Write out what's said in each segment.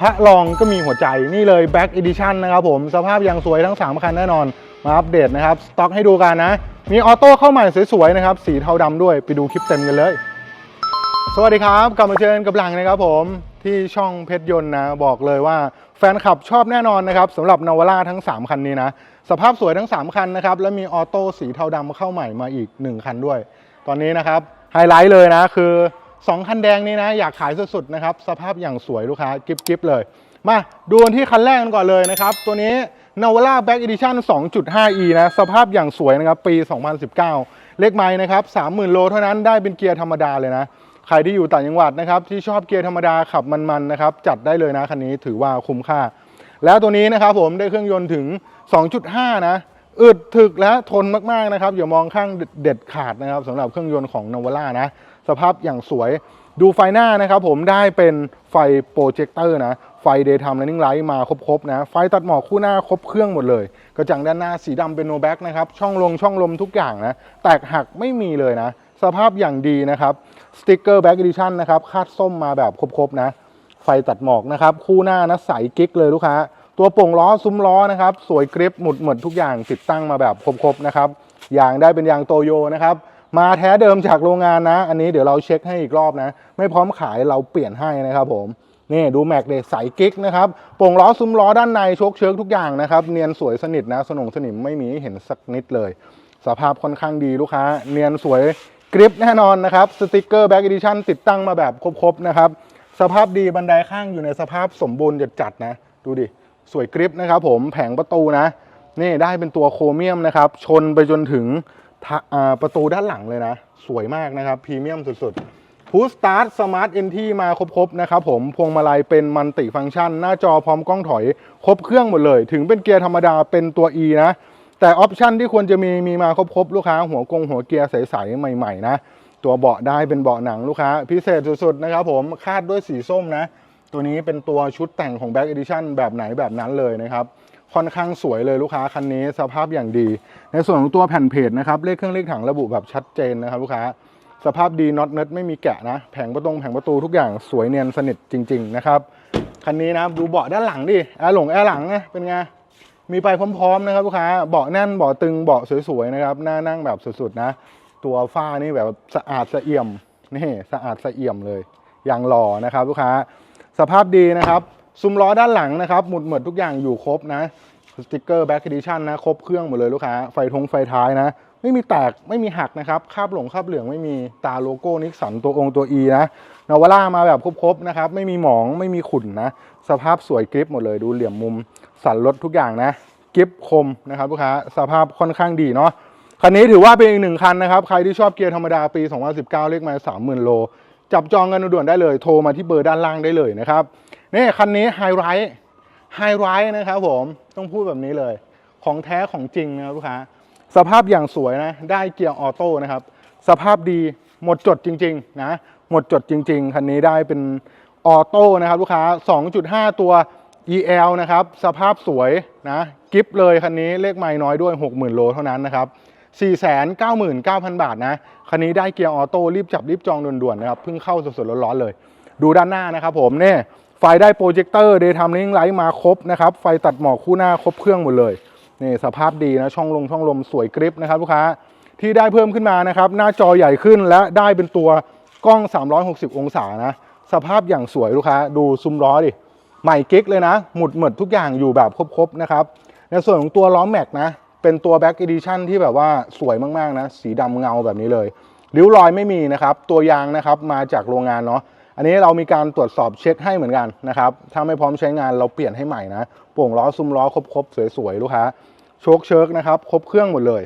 พระรองก็มีหัวใจนี่เลย Back Edition นะครับผมสภาพยังสวยทั้ง 3 คันแน่นอน มาอัปเดตนะครับ สต็อกให้ดูกันนะ มีออโต้เข้าใหม่สวยๆนะครับ สีเทาดำด้วยไปดูคลิปเต็มกันเลย สวัสดีครับกลับมาเจอกันกับหลังนะครับผมที่ช่องเพชรยนต์นะ บอกเลยว่าแฟนคลับชอบแน่นอนนะครับสำหรับนาวาร่าทั้ง 3 คันนี้นะ สภาพสวยทั้ง 3 คันนะครับ และมีออโต้สีเทาดำเข้าใหม่มาอีก 1 คันด้วย ตอนนี้นะครับไฮไลท์เลยนะคือ 2 คันแดงนี้นะ อยากขายสุดๆนะครับ สภาพอย่างสวยลูกค้ากิฟๆเลย มาดูที่คันแรกกันก่อนเลยนะครับ ตัวนี้ Navara Back Edition 2.5e นะ สภาพอย่างสวยนะครับ ปี 2019 เลขไม้นะครับ 30,000 โลเท่านั้นได้เป็นเกียร์ธรรมดาเลยนะ ใครที่อยู่ต่างจังหวัดนะครับ ที่ชอบเกียร์ธรรมดาขับมันๆนะครับ จัดได้เลยนะคันนี้ถือว่าคุ้มค่า แล้วตัวนี้นะครับผมได้เครื่องยนต์ถึง 2.5 นะอึดถึกและทนมากๆนะครับอย่ามองข้างเด็ดขาดนะครับสำหรับเครื่องยนต์ของนาวาร่านะ สภาพอย่างสวย ดูไฟหน้านะครับผมได้เป็นไฟโปรเจคเตอร์นะ ไฟ Daytime Running Light มาครบๆนะ ไฟตัดหมอกคู่หน้าครบเครื่องหมดเลย กระจังด้านหน้าสีดำเป็นโนแบ็กนะครับ ช่องลงช่องลมทุกอย่างนะ แตกหักไม่มีเลยนะ สภาพอย่างดีนะครับสติกเกอร์แบ็ก Edition นะครับคาดส้มมาแบบครบๆนะ ไฟตัดหมอกนะครับ คู่หน้านะใสกิ๊กเลยลูกค้าตัวโป่งล้อซุ้มล้อนะครับ สวยกริปหมุดหมดทุกอย่างติดตั้งมาแบบครบๆนะครับยางได้เป็นยางโตโยนะครับ มาแท้เดิมจากโรงงานนะ อันนี้เดี๋ยวเราเช็คให้อีกรอบนะ ไม่พร้อมขายเราเปลี่ยนให้นะครับผมนี่ดูแม็กเดใสกิ๊กนะครับโป่งล้อซุ้มล้อด้านในชคเชิกทุกอย่างนะครับเนียนสวยสนิทนะ สนงสนิมไม่มีหเห็นสักนิดเลย สภาพค่อนข้างดีลูกค้า เนียนสวยกริปแน่นอนนะครับสติกเกอร์แบ็กอีดิชั่นติดตั้งมาแบบครบๆนะครับสภาพดีบันไดข้างอยู่ในสภาพสมบูรณ์จัดๆนะ ดูดิ สวยกริปนะครับผมแผงประตูนะ นี่ได้เป็นตัวโครเมียมนะครับ ชนไปจนถึง ประตูด้านหลังเลยนะ สวยมากนะครับพรีเมียมสุดๆพูสตาร์ทสมาร์ทเอนทีมาครบๆนะครับผมพวงมาลัยเป็นมันติฟังก์ชัน หน้าจอพร้อมกล้องถอย ครบเครื่องหมดเลย ถึงเป็นเกียร์ธรรมดาเป็นตัว E นะ แต่ออปชันที่ควรจะมีมีมาครบๆ ลูกค้าหัวกงหัวเกียร์ใสๆ ใหม่ๆ นะ ตัวเบาะได้เป็นเบาะหนังลูกค้า พิเศษสุดๆนะครับผมคาดด้วยสีส้มนะ ตัวนี้เป็นตัวชุดแต่งของ Back Edition แบบไหนแบบนั้นเลยนะครับ ค่อนข้างสวยเลยลูกค้าคันนี้สภาพอย่างดี ในส่วนของตัวแผ่นเพจนะครับเลขเครื่องเลขถังระบุแบบชัดเจนนะครับลูกค้าสภาพดีน็อตเน็ตไม่มีแกะนะ แผงประตงแผงประตูทุกอย่างสวยเนียนสนิทจริง ๆ นะครับ คันนี้นะดูเบาะด้านหลังดิแอร์หลงแอร์หลังนะเป็นไงมีไปพร้อมๆนะครับลูกค้าเบาะแน่นเบาะตึงเบาะสวยๆนะครับน้านั่งแบบสุดๆนะ ตัวฝ้านี่แบบสะอาดสะเอี่ยมนี่สะอาดสะเอี่ยมเลยอย่างหล่อนะครับลูกค้า สภาพดีนะครับ ซุ้มล้อด้านหลังนะครับหมุดหมดทุกอย่างอยู่ครบนะสติกเกอร์แบ็คดิชันนะครบเครื่องหมดเลยลูกค้าไฟทงไฟท้ายนะ ไม่มีแตกไม่มีหักนะครับคาบหลงคาบเหลืองไม่มีตาโลโก้นิกสันตัวองค์ตัว E นะนาวาร่ามาแบบครบๆนะครับไม่มีหมองไม่มีขุ่นนะ สภาพสวยกริปหมดเลยดูเหลี่ยมมุม สันรถทุกอย่างนะกริปคมนะครับลูกค้าสภาพค่อนข้างดีเนาะคันนี้ถือว่าเป็นอีกหนึ่งคันนะครับ ใครที่ชอบเกียร์ธรรมดาปี 2019 เลขมา 30,000 โล จับจองกันด่วนได้เลย โทรมาที่เบอร์ด้านล่างได้เลยนะครับ นี่คันนี้ไฮไรท์ไฮไรท์นะครับผมต้องพูดแบบนี้เลย ของแท้ของจริงนะครับลูกค้าสภาพอย่างสวยนะ ได้เกียร์ออโต้นะครับ สภาพดีหมดจดจริง ๆ นะ หมดจดจริง ๆ คันนี้ได้เป็นออโต้นะครับลูกค้า 2.5 ตัว EL นะครับ สภาพสวยนะ กิฟเลยคันนี้เลขไม่น้อยด้วย 60,000 โลเท่านั้นนะครับ 499,000 บาทนะ คันนี้ได้เกียร์ออโต้รีบจับรีบจองด่วนๆนะครับ เพิ่งเข้าสดๆร้อนๆเลย ดูด้านหน้านะครับผมเนี่ย ไฟได้โปรเจคเตอร์เดย์ทำลิงไลท์มาครบนะครับ ไฟตัดหมอกคู่หน้าครบเครื่องหมดเลยนี่สภาพดีนะ ช่องลงช่องลมสวยกริปนะครับลูกค้าที่ได้เพิ่มขึ้นมานะครับ หน้าจอใหญ่ขึ้นและได้เป็นตัวกล้อง 360 องศานะ สภาพอย่างสวยลูกค้า ดูซุ้มล้อดิ ใหม่กิ๊กเลยนะ หมุดหมดทุกอย่างอยู่แบบครบๆนะครับ ในส่วนของตัวล้อแม็กนะ เป็นตัว Back Edition ที่แบบว่าสวยมากๆนะ สีดำเงาแบบนี้เลย ริ้วรอยไม่มีนะครับ ตัวยางนะครับมาจากโรงงานเนาะ อันนี้เรามีการตรวจสอบเช็คให้เหมือนกันนะครับ ถ้าไม่พร้อมใช้งานเราเปลี่ยนให้ใหม่นะโป่งล้อซุ้มล้อครบๆสวยๆลูกค้าโชคเชิร์กนะครับครบเครื่องหมดเลย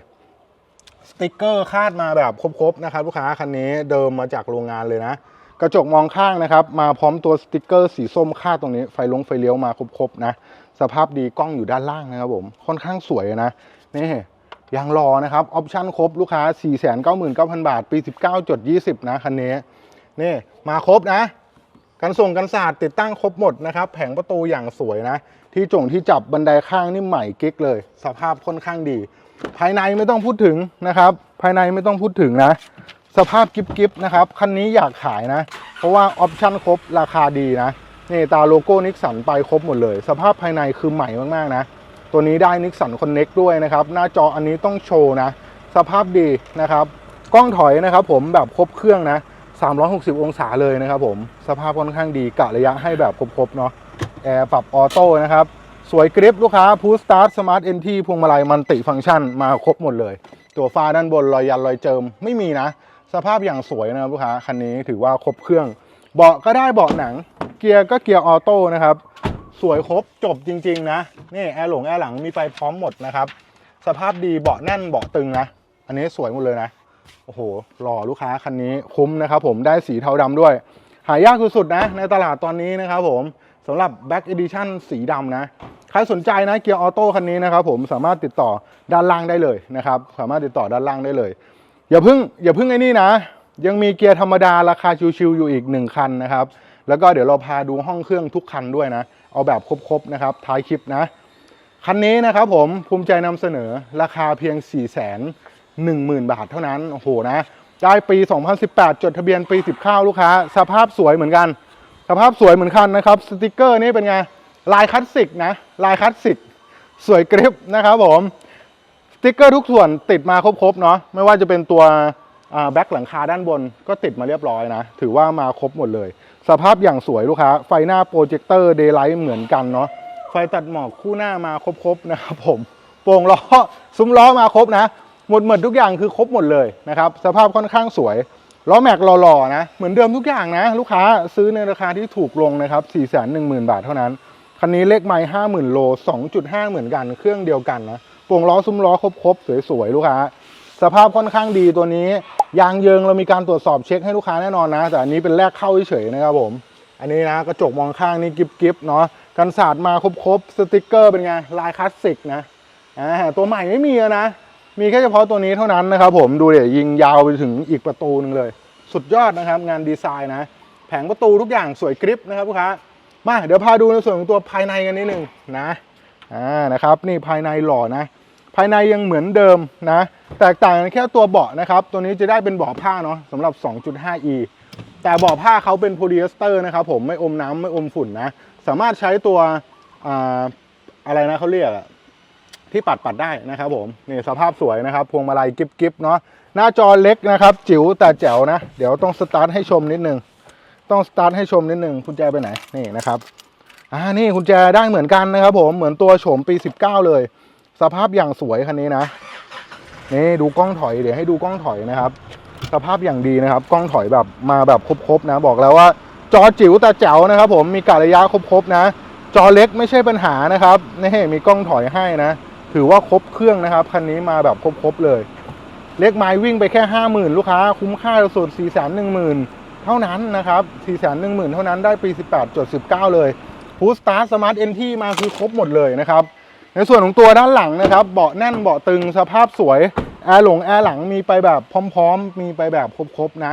สติกเกอร์คาดมาแบบครบๆนะครับลูกค้าคันนี้เดิมมาจากโรงงานเลยนะ กระจกมองข้างนะครับ มาพร้อมตัวสติกเกอร์สีส้มคาดตรงนี้ ไฟลงไฟเลี้ยวมาครบๆนะ สภาพดีกล้องอยู่ด้านล่างนะครับผมค่อนข้างสวยนะนี่ยางรอนะครับออปชั่นครบลูกค้า 499,000 บาท ปี 19จด20 นะคันนี้ นี่มาครบนะการส่งกันศาสตร์ติดตั้งครบหมดนะครับ แผงประตูอย่างสวยนะ ที่จงที่จับบันไดข้างนี่ใหม่กิ๊กเลย สภาพค่อนข้างดี ภายในไม่ต้องพูดถึงนะครับ ภายในไม่ต้องพูดถึงนะ สภาพกิฟกิฟนะครับคันนี้อยากขายนะ เพราะว่าออปชั่นครบราคาดีนะนี่ตาโลโก้นิกสันไปครบหมดเลย สภาพภายในคือใหม่มากๆนะ ตัวนี้ได้นิกสันคอนเน็กด้วยนะครับ หน้าจออันนี้ต้องโชว์นะ สภาพดีนะครับ กล้องถอยนะครับผมแบบครบเครื่องนะ 360 องศาเลยนะครับผม สภาพค่อนข้างดีกะระยะให้แบบครบๆเนาะแอร์ปรับออโต้นะครับ สวยกริปลูกค้าพูสตาร์ทสมาร์ทเอนทีพวงมาลัยมันติฟังก์ชันมาครบหมดเลย ตัวฟ้าด้านบนรอยยันรอยเจิมไม่มีนะ สภาพอย่างสวยนะครับลูกค้าคันนี้ถือว่าครบเครื่อง เบาะก็ได้เบาะหนัง เกียร์ก็เกียร์ออโต้นะครับ สวยครบจบจริง ๆ นะนี่แอร์หลงแอร์หลังมีไฟพร้อมหมดนะครับสภาพดีเบาะแน่นเบาะตึงนะ อันนี้สวยหมดเลยนะ โอ้โหหล่อลูกค้าคันนี้คุ้มนะครับผมได้สีเทาดำด้วย หายากสุดๆนะ ในตลาดตอนนี้นะครับผมสำหรับ Back Edition สีดำนะ ใครสนใจนะเกียร์ออโต้คันนี้นะครับผมสามารถติดต่อด้านล่างได้เลยนะครับ สามารถติดต่อด้านล่างได้เลย อย่าเพิ่งอย่าเพิ่งไอ้นี่นะ ยังมีเกียร์ธรรมดาราคาชิวๆอยู่อีก 1 คันนะครับ แล้วก็เดี๋ยวเราพาดูห้องเครื่องทุกคันด้วยนะ เอาแบบครบๆนะครับท้ายคลิปนะ คันนี้นะครับผมภูมิใจนำเสนอราคาเพียง4 1 0 0 0 0 บาทเท่านั้น โอ้โหนะ ได้ปี 2018 จดทะเบียนปี 19 ลูกค้า สภาพสวยเหมือนกัน สภาพสวยเหมือนกันนะครับ สติกเกอร์นี่เป็นไง ลายคลาสสิกนะ ลายคลาสสิก สวยกริปนะครับผม สติกเกอร์ทุกส่วนติดมาครบๆเนาะ ไม่ว่าจะเป็นตัวแบ็คหลังคาด้านบนก็ติดมาเรียบร้อยนะ ถือว่ามาครบหมดเลย สภาพอย่างสวยลูกค้า ไฟหน้าโปรเจคเตอร์เดย์ไลท์เหมือนกันเนาะ ไฟตัดหมอกคู่หน้ามาครบๆนะครับผม โป่งล้อ ซุ้มล้อมาครบนะ หมดหมดทุกอย่างคือครบหมดเลยนะครับสภาพค่อนข้างสวยล้อแม็กหล่อๆนะเหมือนเดิมทุกอย่างนะ ลูกค้าซื้อในราคาที่ถูกลงนะครับ 4 1 0 0 0 0 บาทเท่านั้น คันนี้เลขไม้ห้าหมื่นโล 2.5 เหมือนกัน เครื่องเดียวกันนะป่งล้อซุ้มล้อครบๆ สวยๆ ลูกค้า สภาพค่อนข้างดีตัวนี้ ยางเยิงเรามีการตรวจสอบเช็คให้ลูกค้าแน่นอนนะ แต่อันนี้เป็นแรกเข้าเฉยๆนะครับผม อันนี้นะกระจกมองข้างนี่กิบๆเนาะกันศาสตร์มาครบๆสติกเกอร์เป็นไงลายคลาสสิกนะอ่าตัวใหม่ไม่มีนะ มีแค่เฉพาะตัวนี้เท่านั้นนะครับผมดูเดี๋ยวยิงยาวไปถึงอีกประตูหนึงเลย สุดยอดนะครับงานดีไซน์นะ แผงประตูทุกอย่างสวยกริปนะครับลูกค้ามาเดี๋ยวพาดูในส่วนของตัวภายในกันนิดนึงนะอ่านะครับนี่ภายในหล่อนะ ภายในยังเหมือนเดิมนะ แตกต่างกันแค่ตัวเบาะนะครับ ตัวนี้จะได้เป็นเบาะผ้าเนาะสำหรับ 2.5e แต่เบาะผ้าเขาเป็นโพลีเอสเตอร์นะครับผมไม่อมน้ำไม่อมฝุ่นนะ สามารถใช้ตัวอ่าอะไรนะเขาเรียกอะ ที่ปัดปัดได้นะครับผมนี่สภาพสวยนะครับ พวงมาลัยกิบกิบเนาะหน้าจอเล็กนะครับ จิ๋วแต่แจ๋วนะ เดี๋ยวต้องสตาร์ทให้ชมนิดนึงต้องสตาร์ทให้ชมนิดนึงกุญแจไปไหนนี่นะครับอ่านี่กุญแจได้เหมือนกันนะครับ ผมเหมือนตัวโฉมปี 19 เลย สภาพอย่างสวยคันนี้นะนี่ดูกล้องถอยเดี๋ยวให้ดูกล้องถอยนะครับ สภาพอย่างดีนะครับ กล้องถอยแบบมาแบบครบๆนะ บอกแล้วว่า จอจิ๋วแต่แจ๋วนะครับ ผมมีกะระยะครบๆนะ จอเล็กไม่ใช่ปัญหานะครับนี่มีกล้องถอยให้นะ ถือว่าครบเครื่องนะครับ คันนี้มาแบบครบๆเลย เล็กไม้วิ่งไปแค่ห้าหมื่นลูกค้า คุ้มค่าสุดสี่แสนหนึ่งหมื่นเท่านั้นนะครับสี่แสนหนึ่งหมื่นเท่านั้นได้ปีสิบแปดจดสิบเก้าเลยฟูสตาร์สมาร์ทเอ็นที่มาคือครบหมดเลยนะครับ ในส่วนของตัวด้านหลังนะครับ เบาะแน่นเบาะตึงสภาพสวย แอร์หลงแอร์หลังมีไปแบบพร้อม ๆ มีไปแบบครบๆนะ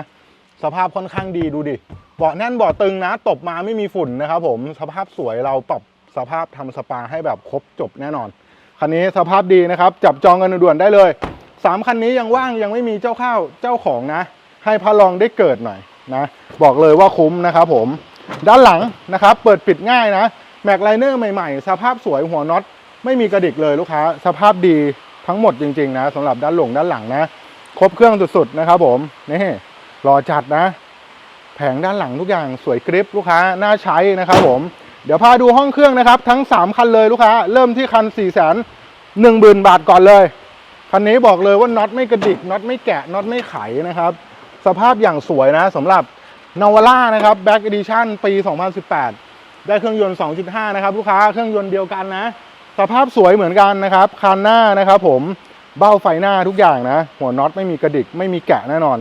สภาพค่อนข้างดีดูดิเบาะแน่นเบาะตึงนะ ตบมาไม่มีฝุ่นนะครับผมสภาพสวยเราปรับสภาพทำสปาให้แบบครบจบแน่นอน คันนี้สภาพดีนะครับ จับจองกันด่วนได้เลยสามคันนี้ยังว่างยังไม่มีเจ้าข้าวเจ้าของนะ ให้พระรองได้เกิดหน่อยนะ บอกเลยว่าคุ้มนะครับผม ด้านหลังนะครับ เปิดปิดง่ายนะ แม็กไลเนอร์ใหม่ๆ สภาพสวยหัวน็อตไม่มีกระดิกเลยลูกค้า สภาพดีทั้งหมดจริงๆนะสำหรับด้านหลงด้านหลังนะ ครบเครื่องสุดๆนะครับผมนี่รอจัดนะ แผงด้านหลังทุกอย่างสวยกริปลูกค้าน่าใช้นะครับผม เดี๋ยวพาดูห้องเครื่องนะครับ ทั้ง 3 คันเลยลูกค้า เริ่มที่คัน 4 1 0 0 0 0 0 บาทก่อนเลย คันนี้บอกเลยว่าน็อตไม่กระดิกน็อตไม่แกะน็อตไม่ไขนะครับ สภาพอย่างสวยนะสำหรับนาวาร่านะครับ Back Edition ปี 2018 ได้เครื่องยนต์ 2.5 นะครับ ลูกค้าเครื่องยนต์เดียวกันนะ สภาพสวยเหมือนกันนะครับคันหน้านะครับผมเบ้าไฟหน้าทุกอย่างนะ หัวน็อตไม่มีกระดิกไม่มีแกะแน่นอน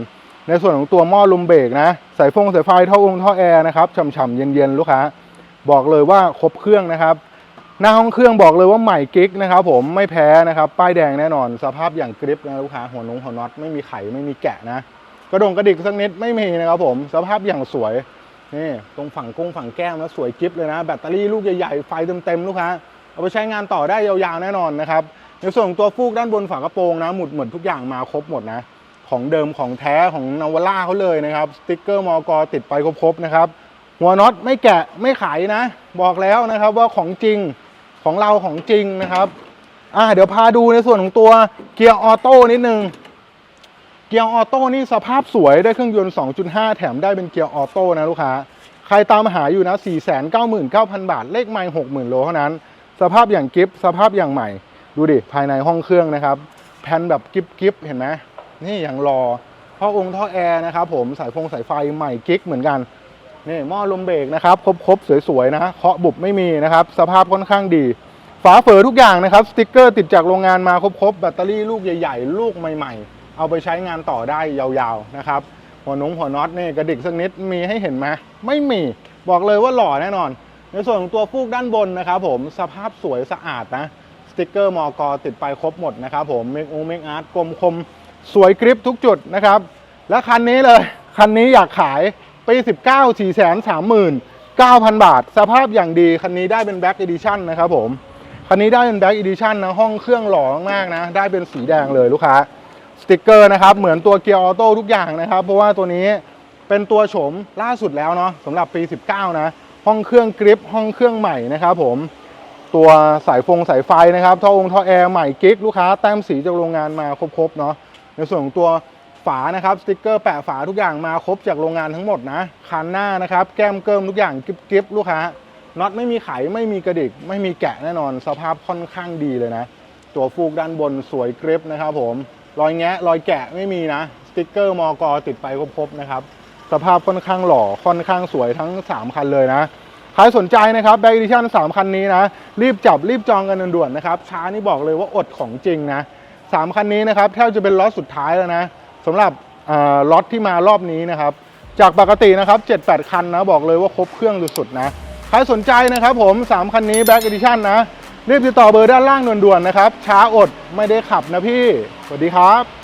ในส่วนของตัวหม้อลมเบรกนะสายฟงสายไฟท่อองท่อแอร์นะครับฉ่ำๆเย็นๆลูกค้า บอกเลยว่าครบเครื่องนะครับหน้าห้องเครื่องบอกเลยว่าใหม่กิ๊กนะครับผมไม่แพ้นะครับ ป้ายแดงแน่นอน สภาพอย่างกริปนะลูกค้าหัวนงหัวน็อตไม่มีไขไม่มีแกะนะ กระดงกระดิกสักนิดไม่มีนะครับผมสภาพอย่างสวยนี่ตรงฝั่งกงฝั่งแก้มนะสวยกิ๊บเลยนะ แบตเตอรี่ลูกใหญ่ๆ ไฟเต็มๆ ลูกค้าเอาไปใช้งานต่อได้ยาวๆ แน่นอนนะครับในส่วนของตัวฟูกด้านบนฝากระโปรงนะ หมุดเหมือนทุกอย่างมาครบหมดนะ ของเดิมของแท้ของนาวาร่าเขาเลยนะครับ สติ๊กเกอร์มอกติดไปครบๆนะครับ หัวน็อตไม่แกะไม่ขายนะ บอกแล้วนะครับว่าของจริงของเราของจริงนะครับอ่าเดี๋ยวพาดูในส่วนของตัวเกียร์ออโต้นิดนึงเกียร์ออโต้นี่สภาพสวยได้เครื่องยนต์ 2.5 แถมได้เป็นเกียร์ออโต้นะลูกค้าใครตามหาอยู่นะ 499,000 บาท เลขไม่60,000 โลเท่านั้น สภาพอย่างกิฟสภาพอย่างใหม่ ดูดิ ภายในห้องเครื่องนะครับ แผ่นแบบกิฟกิฟเห็นไหมนี่อย่างรอท่อองค์ท่อแอร์นะครับผมสายฟงสายไฟใหม่กิ๊กเหมือนกัน นี่หม้อลมเบรกนะครับครบๆสวยๆนะเคาะบุบไม่มีนะครับ สภาพค่อนข้างดีฝาเฝอทุกอย่างนะครับ สติกเกอร์ติดจากโรงงานมาครบๆแบตเตอรี่ลูกใหญ่ๆ ลูกใหม่ๆ เอาไปใช้งานต่อได้ยาวๆนะครับหัวนงหัวน็อตนี่กระดิกสักนิดมีให้เห็นไหมไม่มีบอกเลยว่าหล่อแน่นอน ในส่วนของตัวฟูกด้านบนนะครับผมสภาพสวยสะอาดนะสติกเกอร์มอกอติดไปครบหมดนะครับผมเมกองเมกอาร์ตกลมคมสวยกริปทุกจุดนะครับ และคันนี้เลย คันนี้อยากขาย ปี 19 439,000 บาท สภาพอย่างดี คันนี้ได้เป็นแบ็ k เอดิชั่นนะครับผม คันนี้ได้เป็นแบ็ k เอดิชั่นนะ ห้องเครื่องหล่อมากๆนะ ได้เป็นสีแดงเลยลูกค้า สติกเกอร์นะครับ เหมือนตัวเกียร์ออโต้ทุกอย่างนะครับ เพราะว่าตัวนี้เป็นตัวโฉมล่าสุดแล้วเนาะสำหรับปี 19 นะ ห้องเครื่องกริป ห้องเครื่องใหม่นะครับผม ตัวสายฟงสายไฟนะครับ ท่อองค์ท่อแอร์ใหม่กิ๊กลูกค้าแต้มสีจากโรงงานมาครบๆเนาะ ในส่วนของตัว ฝานะครับสติกเกอร์แปะฝาทุกอย่างมาครบจากโรงงานทั้งหมดนะคันหน้านะครับแก้มเกิมทุกอย่างกิ๊บๆลูกค้าน็อตไม่มีไขไม่มีกระดิก ไม่มีแกะแน่นอน สภาพค่อนข้างดีเลยนะ ตัวฟูกด้านบนสวยกริปนะครับผมรอยแงะรอยแกะไม่มีนะสติกเกอร์มอกอติดไปครบๆนะครับสภาพค่อนข้างหล่อค่อนข้างสวยทั้งสามคันเลยนะใครสนใจนะครับแบ k กดิชั่น3คันนี้นะ รีบจับรีบจองกันด่วนๆนะครับช้านี่บอกเลยว่าอดของจริงนะ3คันนี้นะครับแทบจะเป็นล็อตสุดท้ายแล้วนะ สำหรับอ่าล็อตที่มารอบนี้นะครับ จากปกตินะครับ 7-8 คันนะบอกเลยว่าครบเครื่องสุดๆนะ ใครสนใจนะครับผม 3 คันนี้แบ k ก d ดิชั่นนะรีบติดต่อเบอร์ด้านล่างด่วนๆนะครับ ช้าอดไม่ได้ขับนะพี่ สวัสดีครับ